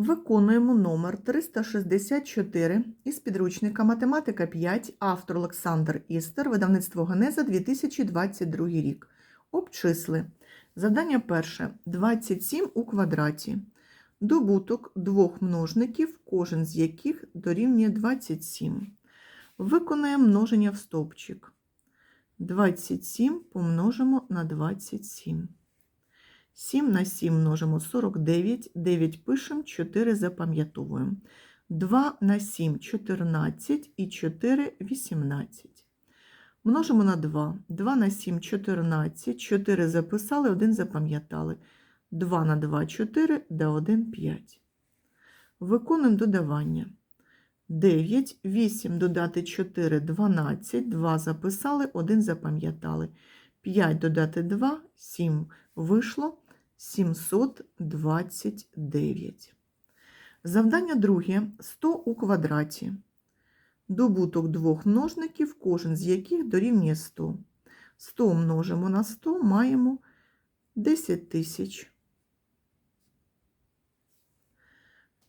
Виконуємо номер 364 із підручника Математика 5, автор Олександр Істер, видавництво Генеза 2022 рік. Обчисли. Завдання перше. 27 у квадраті. Добуток двох множників, кожен з яких дорівнює 27. Виконаємо множення в стовпчик. 27 помножимо на 27. 7 на 7 множимо 49, 9 пишемо, 4 запам'ятовуємо. 2 на 7 14 і 4 18. Множимо на 2. 2 на 7 14, 4 записали, 1 запам'ятали. 2 на 2 4, да 1 5. Виконуємо додавання. 9, 8 додати 4 12, 2 записали, 1 запам'ятали. 5 додати 2 7 вийшло 729. Завдання друге 100 у квадраті. Добуток двох множників, кожен з яких дорівнює 100. 100 множимо на 100, маємо 10 тисяч.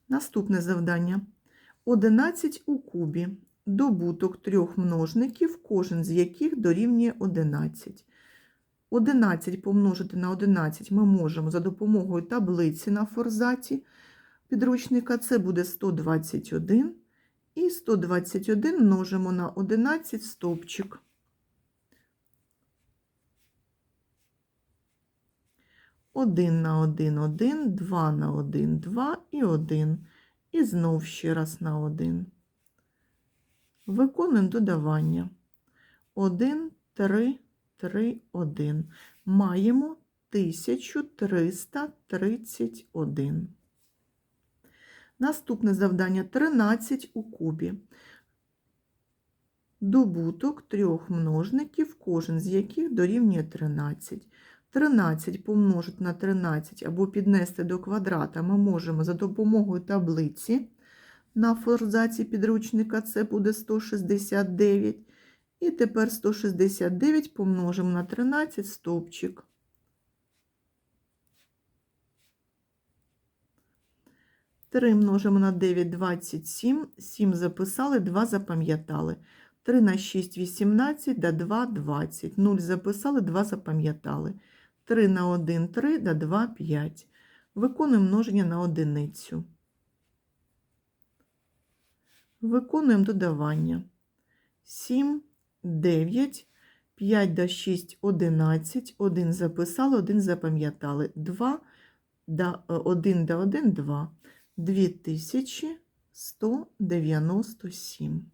Наступне завдання. 11 у кубі. Добуток трьох множників, кожен з яких дорівнює 11. 11 помножити на 11 ми можемо за допомогою таблиці на форзаті підручника. Це буде 121. І 121 множимо на 11 стовпчик. Один на один один, два на один два і один. І знов ще раз на один. Виконуємо додавання. 1, 3, 3, 1. Маємо 1331. Наступне завдання 13 у кубі. Добуток трьох множників, кожен з яких дорівнює 13. 13 помножити на 13 або піднести до квадрата ми можемо за допомогою таблиці на форзаці підручника, це буде 169. І тепер 169 помножимо на 13 стовпчик. Три множимо на 9 27, 7 записали, 2 запам'ятали. 3 на 6 18, да 2 20. 0 записали, 2 запам'ятали. 3 на 1 3, да 2 5. Виконуємо множення на одиницю. Виконуємо додавання. 7, 9, 5 до 6 11, 1 записали, 1 запам'ятали. 2 до 1 до 1 2. 2197.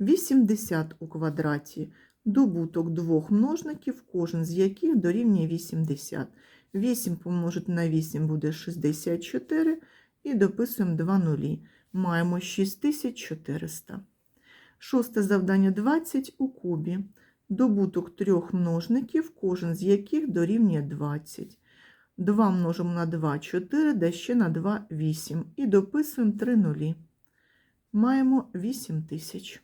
80 у квадраті. Добуток двох множників, кожен з яких дорівнює 80. 8 помножити на 8 буде 64. І дописуємо 2 нулі. Маємо 6400. Шосте завдання 20 у кубі. Добуток трьох множників, кожен з яких дорівнює 20. 2 множимо на 2 4, да ще на 2 8. І дописуємо 3 нулі. Маємо 8 тисяч.